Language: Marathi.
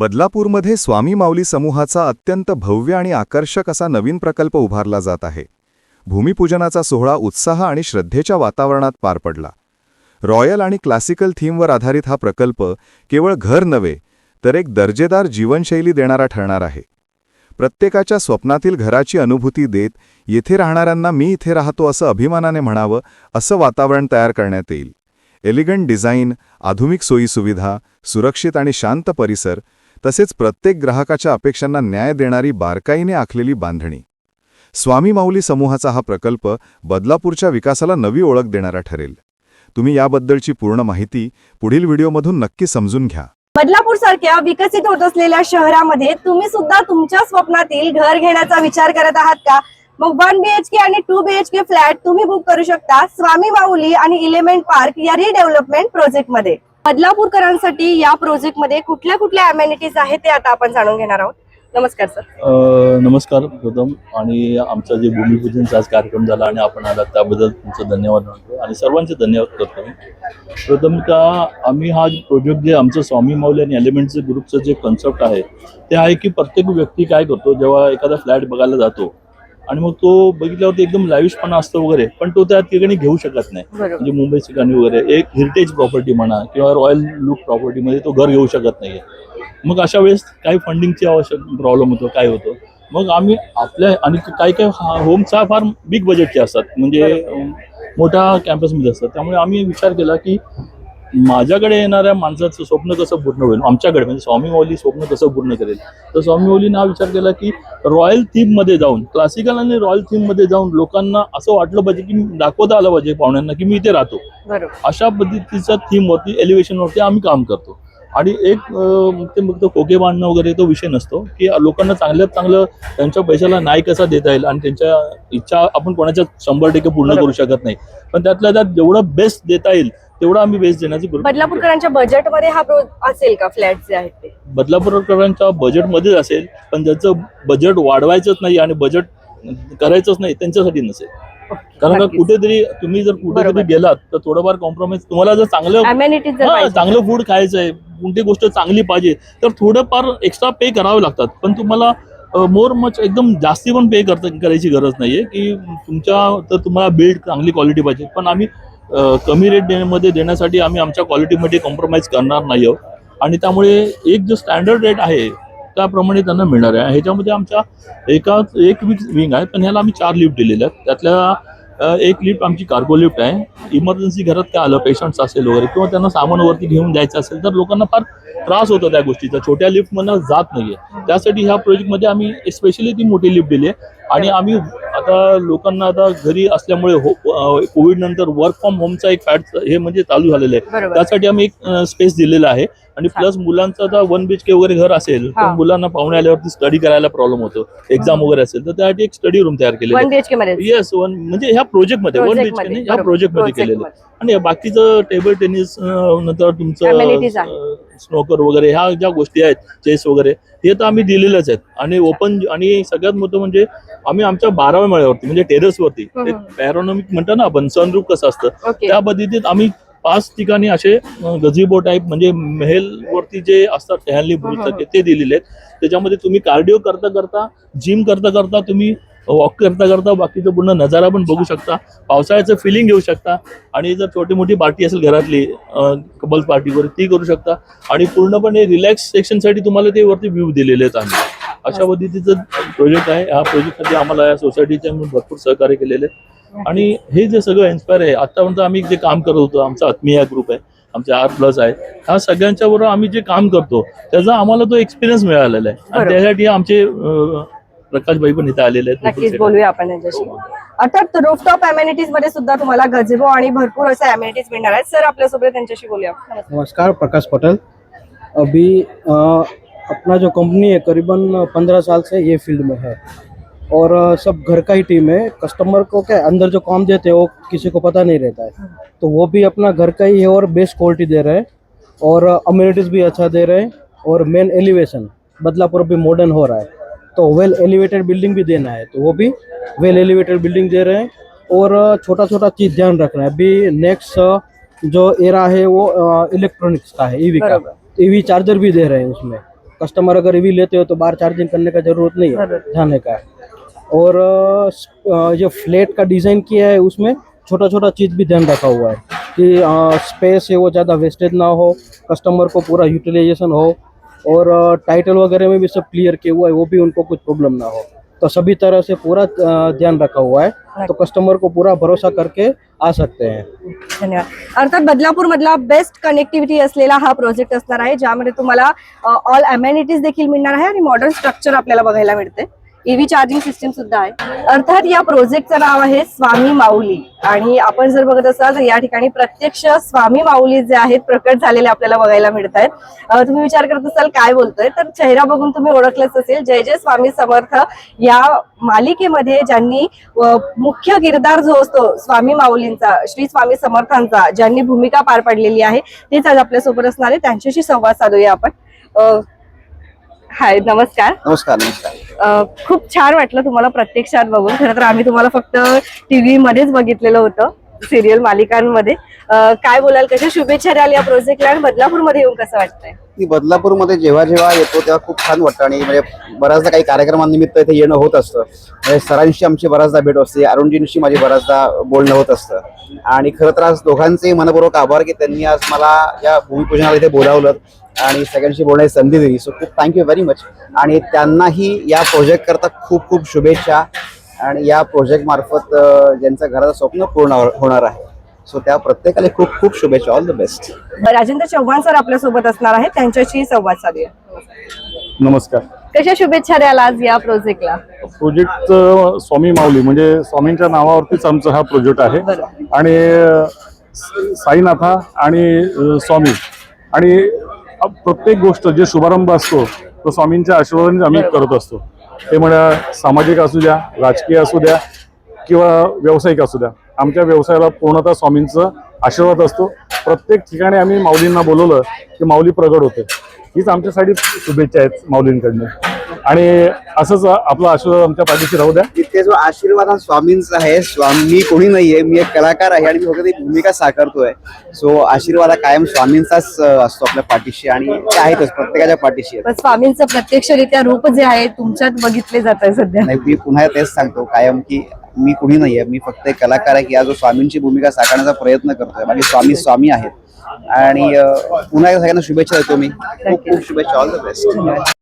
बदलापूरमध्ये स्वामी माऊली समूहाचा अत्यंत भव्य आणि आकर्षक असा नवीन प्रकल्प उभारला जात आहे. भूमिपूजनाचा सोहळा उत्साह आणि श्रद्धेच्या वातावरणात पार पडला. रॉयल आणि क्लासिकल थीमवर आधारित हा प्रकल्प केवळ घर नव्हे तर एक दर्जेदार जीवनशैली देणारा ठरणार आहे. प्रत्येकाच्या स्वप्नातील घराची अनुभूती देत येथे राहणाऱ्यांना मी इथे राहतो असं अभिमानाने म्हणावं असं वातावरण तयार करण्यात येईल. एलिगंट डिझाईन आधुनिक सोयीसुविधा सुरक्षित आणि शांत परिसर तसेच प्रत्येक ग्राहकाच्या अपेक्षांना न्याय देणारी बारकाईने आखलेली बांधणी. स्वामी माऊली समूहाचा हा प्रकल्प बदलापूरच्या विकासाला नवी ओळख देणारा ठरेल. तुम्ही याबद्दलची पूर्ण माहिती पुढील व्हिडिओमधून नक्की समजून घ्या. बदलापूर सारख्या विकसित होत असलेल्या शहरामध्ये तुम्ही सुद्धा तुमच्या स्वप्नातील घर घेण्याचा विचार करत आहात का? मग वन बीएचके आणि टू बीएचके फ्लॅट तुम्ही बुक करू शकता स्वामी माऊली आणि इलेमेंट पार्क या रिडेव्हलपमेंट प्रोजेक्टमध्ये. बदलापूरकरांसाठी या प्रोजेक्टमध्ये कुठल्या कुठल्या अमेनिटीज आहेत ते आता आपण जाणून घेणार आहोत. नमस्कार सर नमस्कार प्रथम आणि आमचा जे भूमिपूजनचा आज कार्यक्रम झाला आणि आपण आला त्याबद्दल तुमचं धन्यवाद म्हणतो आणि सर्वांचे धन्यवाद करतो प्रथम का आम्ही हा प्रोजेक्ट जे आमचं स्वामी माऊली आणि एलिमेंटचे ग्रुपचं जे कन्सेप्ट आहे ते आहे की प्रत्येक व्यक्ती काय करतो जेव्हा एखादा फ्लॅट बघायला जातो आणि मग तो बघितल्यावरती एकदम लाविशपणा असतो वगैरे पण तो त्या ठिकाणी घेऊ शकत नाही. म्हणजे मुंबई ठिकाणी वगैरे एक हेरिटेज प्रॉपर्टी म्हणा किंवा रॉयल लुक प्रॉपर्टीमध्ये तो घर घेऊ शकत नाहीये. मग अशा वेळेस काही फंडिंगची आवश्यक प्रॉब्लेम होतो काय होतं? मग आम्ही आपल्या आणि काही काही होमचा फार बिग बजेटचे असतात. म्हणजे मोठ्या कॅम्पसमध्ये असतात. त्यामुळे आम्ही विचार केला की माझ्याकडे येणाऱ्या माणसाचं स्वप्न कसं पूर्ण होईल? आमच्याकडे म्हणजे स्वामी माऊली स्वप्न कसं पूर्ण करेल? तर स्वामी माऊलीने हा विचार केला की रॉयल थीममध्ये जाऊन क्लासिकल आणि रॉयल थीममध्ये जाऊन लोकांना असं वाटलं पाहिजे की दाखवता आलं पाहिजे पाहुण्यांना की मी इथे राहतो. अशा पद्धतीच्या थीम वरती एलिव्हेशन वरती आम्ही काम करतो. आणि एक ते फक्त खोके बांधणं वगैरे तो विषय नसतो की लोकांना चांगल्यात चांगलं त्यांच्या पैशाला न्याय कसा देता येईल आणि त्यांच्या इच्छा आपण कोणाच्या शंभर टक्के पूर्ण. करू शकत नाही. पण त्यातल्या त्यात जेवढं बेस्ट देता येईल तेवढं आम्ही बेस्ट देण्याची करू बदलापूरकरांच्या बजेटमध्ये हा असेल का? फ्लॅट जे आहेत ते? बदलापूरकरांच्या बजेटमध्येच असेल पण ज्याचं बजेट वाढवायचंच नाही आणि बजेट करायचंच नाही त्यांच्यासाठी नसेल. कारण का. कुठेतरी तुम्ही जर कुठेतरी. गेलात तर थोडंफार कॉम्प्रोमाइज तुम्हाला जर चांगलं चांगलं फूड खायचं आहे कोणती गोष्ट चांगली पाहिजे तर थोडंफार एक्स्ट्रा पे करावे लागतात. पण तुम्हाला मोर मच एकदम जास्ती पण पे करायची गरज नाहीये की तुमच्या तर तुम्हाला बिल्ड चांगली क्वालिटी पाहिजे. पण आम्ही कमी रेटमध्ये देण्यासाठी आम्ही आमच्या क्वालिटीमध्ये कॉम्प्रोमाइज करणार नाही आहोत. आणि त्यामुळे एक जो स्टँडर्ड रेट आहे त्याप्रमाणे त्यांना मिळणार आहे. ह्याच्यामध्ये आमच्या एका एक विंग आहे पण ह्याला आम्ही चार लिफ्ट दिलेल्या आहेत. त्यातल्या एक लिफ्ट आमची कार्गो लिफ्ट आहे. इमर्जन्सी घरात काय आलं पेशंट्स असेल वगैरे किंवा त्यांना सामानवरती घेऊन जायचं असेल तर लोकांना फार त्रास होतो त्या गोष्टीचा. छोट्या लिफ्ट जात जात आहे त्यासाठी ह्या प्रोजेक्टमध्ये आम्ही स्पेशली ती मोठी लिफ्ट दिली आहे. आणि आम्ही आता लोकांना आता घरी असल्यामुळे कोविड नंतर वर्क फ्रॉम होमचा एक फॅट हे म्हणजे चालू झालेलं आहे. त्यासाठी आम्ही एक स्पेस दिलेला आहे. आणि हा. प्लस मुलांचं आता वन बीच के वगैरे घर असेल तर हा. मुलांना पाहुणे आल्यावरती स्टडी करायला प्रॉब्लेम होतो. एक्झाम वगैरे असेल तर त्यासाठी एक स्टडी रूम तयार केलेली येस वन म्हणजे ह्या प्रोजेक्टमध्ये वन बीच नाही ह्या. प्रोजेक्टमध्ये केलेलं. आणि बाकीचं टेबल टेनिस नंतर Amenities. तुमचं स्नोकर वगैरे ह्या ज्या गोष्टी आहेत चेस वगैरे हे तर आम्ही दिलेलेच आहेत आणि ओपन आणि सगळ्यात मोठं म्हणजे आम्ही आमच्या बाराव्या माळ्यावरती म्हणजे टेरेसवरती हम्म. पॅरोनॉमिक म्हणतो ना आपण सनरूप कसं असतं ओके त्या पद्धतीत आम्ही पाच ठिकाणी असे गझिबो टाईप म्हणजे महल वरती जे असतात हम्म, बुरुज हम्म. ते दिलेले आहेत त्याच्यामध्ये तुम्ही कार्डिओ करता करता जिम करता करता तुम्ही वॉक करता करता बाकीचं पूर्ण नजारा पण बघू शकता. पावसाळ्याचं फिलिंग घेऊ शकता. आणि जर छोटी मोठी पार्टी असेल घरातली कबल पार्टी वगैरे ती करू शकता. आणि पूर्णपणे रिलॅक्स सेक्शनसाठी तुम्हाला ते वरती व्ह्यू दिलेले आहेत आम्ही. अशा पद्धतीचं प्रोजेक्ट आहे. ह्या प्रोजेक्टसाठी आम्हाला या सोसायटीचे आम्ही भरपूर सहकार्य केलेले आणि हे जे सगळं इन्स्पायर आहे आतापर्यंत आम्ही जे काम करत होतो आमचा आत्मीय ग्रुप आहे आमचे आर प्लस आहे. ह्या सगळ्यांच्या बरोबर आम्ही जे काम करतो त्याचा आम्हाला तो एक्सपिरियन्स मिळालेला आहे. आणि. त्यासाठी आमचे अं, प्रकाशभाई पण इथे आलेले आहेत नक्कीच बोलूया आपण यांच्याशी अर्थात रूफटॉप अमेनिटीजमध्ये सुद्धा तुम्हाला गझेबो आणि भरपूर असे अमेनिटीज मिळणार आहेत. सर आपल्यासोबत त्यांच्याशी बोलूया. नमस्कार. प्रकाश पटेल. अभी अ, अपना जो कंपनी है करीबन पंद्रह साल से ये फील्ड में है। और अ, सब घर का ही टीम है। कस्टमर को क्या अंदर जो काम देते हैं वो किसी को पता नहीं रहता है। तो वो भी अपना घर का ही है और बेस्ट क्वालिटी दे रहे हैं। और अम्यूनिटीज़ भी अच्छा दे रहे हैं। और मेन एलिवेशन बदलापुर भी मॉडर्न हो रहा है। तो वेल एलिवेटेड बिल्डिंग भी देना है तो वो भी वेल एलिवेटेड बिल्डिंग दे रहे हैं। और छोटा छोटा चीज़ ध्यान रखना है अभी नेक्स्ट जो एरा है वो इलेक्ट्रॉनिक्स का है ईवी का। बरोबर। ईवी चार्जर भी दे रहे हैं उसमें। कस्टमर अगर रिव्यू लेते हो तो बाहर चार्जिंग करने का ज़रूरत नहीं है जाने का है। और जो फ्लैट का डिज़ाइन किया है उसमें छोटा छोटा चीज़ भी ध्यान रखा हुआ है कि स्पेस है वो ज़्यादा वेस्टेज ना हो कस्टमर को पूरा यूटिलाइजेशन हो और टाइटल वगैरह में भी सब क्लियर किया हुआ है वो भी उनको कुछ प्रॉब्लम ना हो। तो सभी तरह से पूरा ध्यान रखा हुआ है। तो कस्टमर को पूरा भरोसा करके आ सकते हैं। धन्यवाद। अर्थात बदलापूर मधला बेस्ट कनेक्टिव्हिटी असलेला हा प्रोजेक्ट असणार आहे ज्यामध्ये तुम्हाला ऑल अमेनिटीज देखील मिळणार आहे आणि मॉडर्न स्ट्रक्चर आपल्याला बघायला मिळते. ईव्ही चार्जिंग सिस्टीम सुद्धा आहे. अर्थात या प्रोजेक्टचं नाव आहे स्वामी माऊली. आणि आपण जर बघत असाल तर या ठिकाणी प्रत्यक्ष स्वामी माऊली जे आहेत प्रकट झालेले आपल्याला बघायला मिळत आहेत तुम्ही विचार करत असाल काय बोलतोय? तर चेहरा बघून तुम्ही ओळखलंच असेल. जय जय स्वामी समर्थ या मालिकेमध्ये ज्यांनी मुख्य किरदार जो असतो स्वामी माऊलींचा श्री स्वामी समर्थांचा ज्यांनी भूमिका पार पाडलेली आहे तेच आज आपल्यासोबत असणार आहे. त्यांच्याशी संवाद साधूया आपण. हाय नमस्कार. नमस्कार नमस्कार. अ, खूप छान वाटलं तुम्हाला प्रत्यक्षात बघून. खरं तर आम्ही तुम्हाला फक्त टीव्ही मध्येच बघितलेलं होतं सिरियल मालिकांमध्ये. अ, काय बोलाल कशा शुभेच्छा द्याल या प्रोजेक्टला आणि बदलापूरमध्ये येऊन कसं वाटतंय? मी बदलापूरमध्ये जेव्हा जेव्हा येतो तेव्हा खूप छान वाटतं. आणि म्हणजे बऱ्याचदा काही कार्यक्रमांनिमित्त इथे येणं होत असतं. म्हणजे सरांशी आमची बऱ्याचदा भेट असते अरुणजींशी माझी बऱ्याचदा बोलणं होत असतं. आणि खरं तर आज दोघांचे मनपूर्वक आभार की त्यांनी आज मला या भूमिपूजनाला इथे बोलावलं. आणि सगळ्यांशी बोलण्याची संधी दिली. सो खूप थँक्यू व्हेरी मच आणि त्यांनाही या प्रोजेक्ट करता खूप खूप शुभेच्छा. आणि या प्रोजेक्ट मार्फत ज्यांचं घराचं स्वप्न पूर्ण हो- होणार आहे. सो त्या प्रत्येकाला खूप खूप शुभेच्छा. All the best Rajendra Chavan sir आपल्यासोबत असणार आहे त्यांच्याशी संवाद साधूया. नमस्कार. कशा शुभेच्छा द्याल आज या प्रोजेक्टला प्रोजेक्ट स्वामी माऊली म्हणजे स्वामींच्या नावावरतीच आमचा हा प्रोजेक्ट आहे. आणि साईनाथा आणि स्वामी. आणि प्रत्येक गोष्ट जे शुभारंभ असतो तो स्वामींच्या आशीर्वादाने आम्ही करत असतो. ते म्हणा सामाजिक असू द्या राजकीय असू द्या किंवा व्यावसायिक असू द्या आमच्या व्यवसायाला पूर्णतः स्वामींचा आशीर्वाद असतो. प्रत्येक ठिकाणी आम्ही माऊलींना बोलवलं की माऊली प्रगट होते. हीच आमच्यासाठी शुभेच्छा आहेत माऊलींकडनं. आणि असंच आपला आशीर्वाद आमच्या पाठीशी राहू द्या. तिथे जो आशीर्वाद हा स्वामींचा आहे स्वामी मी कोणी नाहीये मी एक कलाकार आहे आणि मी फक्त एक भूमिका साकारतोय. सो आशीर्वाद हा कायम स्वामींचाच असतो आपल्या पाठीशी आणि ते आहेतच प्रत्येकाच्या पाठीशी. पण स्वामींचं प्रत्यक्षरित्या रूप जे आहे तुमच्यात बघितले जात आहे सध्या. नाही मी पुन्हा तेच सांगतो कायम की मी कुणी नाहीये मी फक्त एक कलाकार आहे की आज जो स्वामींची भूमिका साकारण्याचा प्रयत्न करतोय. बाकी स्वामी स्वामी आहेत. आणि पुन्हा एकदा सगळ्यांना शुभेच्छा देतो मी. खूप खूप शुभेच्छा ऑल द बेस्ट